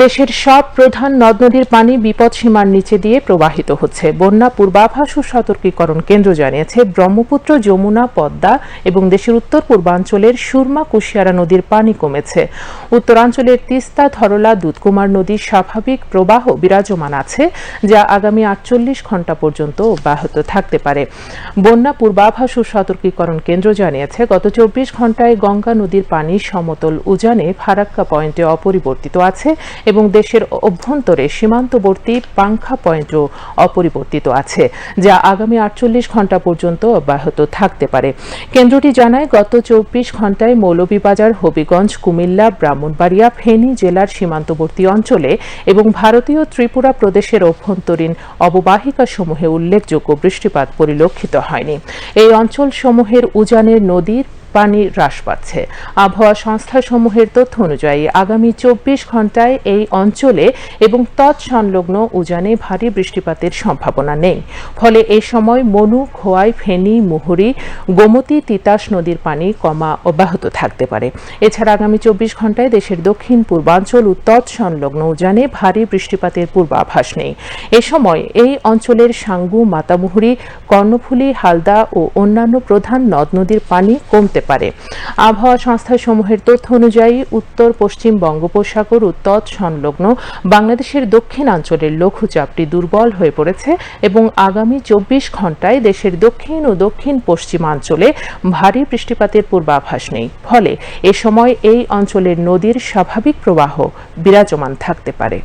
দেশের সব প্রধান নদ নদীর পানি বিপদ সীমার নিচে দিয়ে প্রবাহিত হচ্ছে। বন্যা পূর্বাভাস ও সতর্কীকরণ কেন্দ্র জানিয়েছে ব্রহ্মপুত্র, যমুনা, পদ্মা এবং দেশের উত্তর পূর্বাঞ্চলের সুরমা, কুশিয়ারা নদীর পানি কমেছে। উত্তরাঞ্চলের তিস্তা, ধরলা, দুধকুমার নদীর স্বাভাবিক প্রবাহ বিরাজমান আছে, যা আগামী আটচল্লিশ ঘণ্টা পর্যন্ত অব্যাহত থাকতে পারে। বন্যা পূর্বাভাস ও সতর্কীকরণ কেন্দ্র জানিয়েছে, গত চব্বিশ ঘন্টায় গঙ্গা নদীর পানি সমতল উজানে ফারাক্কা পয়েন্টে অপরিবর্তিত আছে এবং দেশের অভ্যন্তরে সীমান্তবর্তী পাংখা পয়েন্টও অপরিবর্তিত আছে, যা আগামী আটচল্লিশ ঘণ্টা পর্যন্ত অব্যাহত থাকতে পারে। কেন্দ্রটি জানায়, গত চব্বিশ ঘন্টায় মৌলভীবাজার, হবিগঞ্জ, কুমিল্লা, ব্রাহ্মণবাড়িয়া, ফেনী জেলার সীমান্তবর্তী অঞ্চলে এবং ভারতীয় ত্রিপুরা প্রদেশের অভ্যন্তরীণ অববাহিকা সমূহে উল্লেখযোগ্য বৃষ্টিপাত পরিলক্ষিত হয়নি। এই অঞ্চলসমূহের উজানের নদীর পানি হ্রাস পাচ্ছে। আবহাওয়া সংস্থাসমূহের তথ্য অনুযায়ী আগামী চব্বিশ ঘন্টায় এই অঞ্চলে এবং তৎসংলগ্ন উজানে ভারী বৃষ্টিপাতের সম্ভাবনা নেই। ফলে এ সময় মনু, খোয়াই, ফেনী, মুহুরি, গোমতী, তিতাস নদীর পানি কমা অব্যাহত থাকতে পারে। এছাড়া আগামী চব্বিশ ঘন্টায় দেশের দক্ষিণ, পূর্বাঞ্চল ও তৎসংলগ্ন উজানে ভারী বৃষ্টিপাতের পূর্বাভাস নেই। এ সময় এই অঞ্চলের সাঙ্গু, মাতামুহুরি, কর্ণফুলী, হালদা ও অন্যান্য প্রধান নদ নদীর পানি কমতে পারে। আবহাওয়া সংস্থাসমূহের তথ্য অনুযায়ী উত্তর, পশ্চিম বঙ্গোপসাগর ও তৎসংলগ্ন বাংলাদেশের দক্ষিণাঞ্চলের লঘুচাপটি দুর্বল হয়ে পড়েছে এবং আগামী চব্বিশ ঘন্টায় দেশের দক্ষিণ ও দক্ষিণ পশ্চিমাঞ্চলে ভারী বৃষ্টিপাতের পূর্বাভাস নেই। ফলে এ সময় এই অঞ্চলের নদীর স্বাভাবিক প্রবাহ বিরাজমান থাকতে পারে।